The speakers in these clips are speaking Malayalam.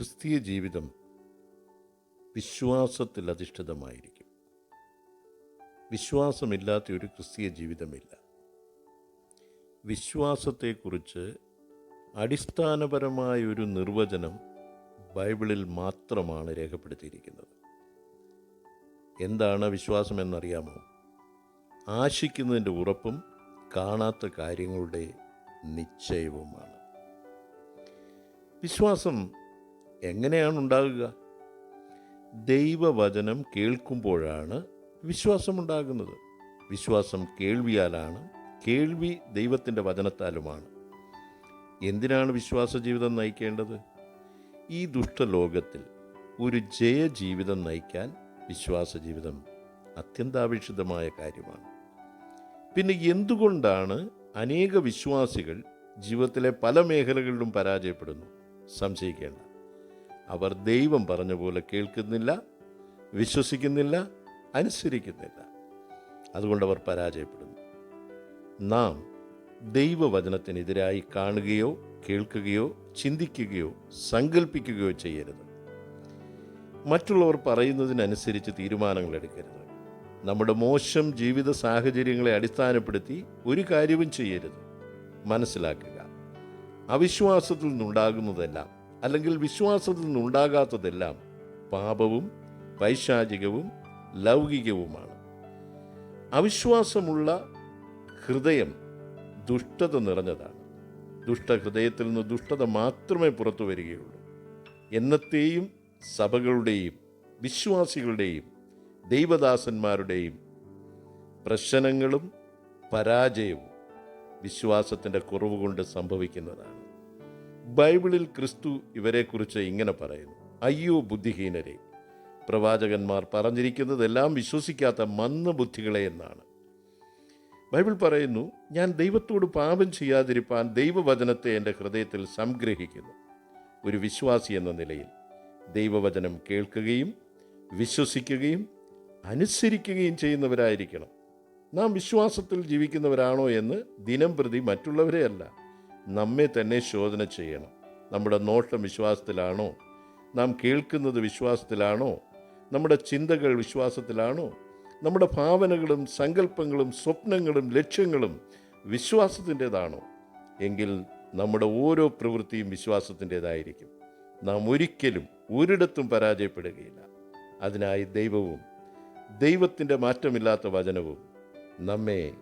ക്രിസ്തീയ ജീവിതം വിശ്വാസത്തിൽ അധിഷ്ഠിതമായിരിക്കും. വിശ്വാസമില്ലാത്ത ഒരു ക്രിസ്തീയ ജീവിതമില്ല. വിശ്വാസത്തെക്കുറിച്ച് അടിസ്ഥാനപരമായ ഒരു നിർവചനം ബൈബിളിൽ മാത്രമാണ് രേഖപ്പെടുത്തിയിരിക്കുന്നത്. എന്താണ് വിശ്വാസം എന്നറിയാമോ ആശിക്കുന്നതിന്റെ ഉറപ്പും കാണാത്ത കാര്യങ്ങളുടെ നിശ്ചയവുമാണ്. വിശ്വാസം എങ്ങനെയാണ് ഉണ്ടാകുക? ദൈവവചനം കേൾക്കുമ്പോഴാണ് വിശ്വാസമുണ്ടാകുന്നത്. വിശ്വാസം കേൾവിയാലാണ് കേൾവി ദൈവത്തിന്റെ വചനത്താലുമാണ്. എന്തിനാണ് വിശ്വാസ ജീവിതം നയിക്കേണ്ടത്? ഈ ദുഷ്ടലോകത്തിൽ ഒരു ജയജീവിതം നയിക്കാൻ വിശ്വാസ ജീവിതം അത്യന്താപേക്ഷിതമായ കാര്യമാണ്. പിന്നെ എന്തുകൊണ്ടാണ് അനേക വിശ്വാസികൾ ജീവിതത്തിലെ പല മേഖലകളിലും പരാജയപ്പെടുന്നു? സംശയിക്കേണ്ട. അവർ ദൈവം പറഞ്ഞ പോലെ കേൾക്കുന്നില്ല വിശ്വസിക്കുന്നില്ല അനുസരിക്കുന്നില്ല. അതുകൊണ്ട് അവർ പരാജയപ്പെടുന്നു. നാം ദൈവവചനത്തിനെതിരായി കാണുകയോ കേൾക്കുകയോ ചിന്തിക്കുകയോ സങ്കല്പിക്കുകയോ ചെയ്യരുത്. മറ്റുള്ളവർ പറയുന്നതിനനുസരിച്ച് തീരുമാനങ്ങൾ എടുക്കരുത്. നമ്മുടെ മോശം ജീവിത സാഹചര്യങ്ങളെ അടിസ്ഥാനപ്പെടുത്തി ഒരു കാര്യവും ചെയ്യരുത്. മനസ്സിലാക്കുക. അവിശ്വാസത്തിൽ നിന്നുണ്ടാകുന്നതെല്ലാം അല്ലെങ്കിൽ വിശ്വാസത്തിൽ നിന്നുണ്ടാകാത്തതെല്ലാം പാപവും പൈശാചികവും ലൗകികവുമാണ്. അവിശ്വാസമുള്ള ഹൃദയം ദുഷ്ടത നിറഞ്ഞതാണ്. ദുഷ്ടഹൃദയത്തിൽ നിന്ന് ദുഷ്ടത മാത്രമേ പുറത്തു വരികയുള്ളൂ. എന്നത്തെയും സഭകളുടെയും വിശ്വാസികളുടെയും ദൈവദാസന്മാരുടെയും പ്രശ്നങ്ങളും പരാജയവും വിശ്വാസത്തിന്റെ കുറവ് കൊണ്ട് സംഭവിക്കുന്നതാണ്. ബൈബിളിൽ ക്രിസ്തു ഇവരെക്കുറിച്ച് ഇങ്ങനെ പറയുന്നു. അയ്യോ ബുദ്ധിഹീനരെ പ്രവാചകന്മാർ പറഞ്ഞിരിക്കുന്നതെല്ലാം വിശ്വസിക്കാത്ത മന്ദബുദ്ധികളെ എന്നാണ്. ബൈബിൾ പറയുന്നു ഞാൻ ദൈവത്തോട് പാപം ചെയ്യാതിരിപ്പാൻ ദൈവവചനത്തെ എന്റെ ഹൃദയത്തിൽ സംഗ്രഹിക്കുന്നു. ഒരു വിശ്വാസി എന്ന നിലയിൽ ദൈവവചനം കേൾക്കുകയും വിശ്വസിക്കുകയും അനുസരിക്കുകയും ചെയ്യുന്നവരായിരിക്കണം. നാം വിശ്വാസത്തിൽ ജീവിക്കുന്നവരാണോ എന്ന് ദിനം പ്രതി മറ്റുള്ളവരെ അല്ല. നമ്മെ തന്നെ ശോധന ചെയ്യണം. നമ്മുടെ നോട്ടം വിശ്വാസത്തിലാണോ? നാം കേൾക്കുന്നത് വിശ്വാസത്തിലാണോ? നമ്മുടെ ചിന്തകൾ വിശ്വാസത്തിലാണോ? നമ്മുടെ ഭാവനകളും സങ്കല്പങ്ങളും സ്വപ്നങ്ങളും ലക്ഷ്യങ്ങളും വിശ്വാസത്തിന്റെതാണോ? എങ്കിൽ നമ്മുടെ ഓരോ പ്രവൃത്തിയും വിശ്വാസത്തിന്റെതായിരിക്കും. നാം ഒരിക്കലും ഒരിടത്തും പരാജയപ്പെടുകയില്ല. അതിനായി ദൈവവും ദൈവത്തിന്റെ മാറ്റമില്ലാത്ത വചനവും നമ്മെ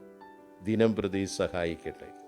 ദിനം പ്രതി സഹായിക്കട്ടെ.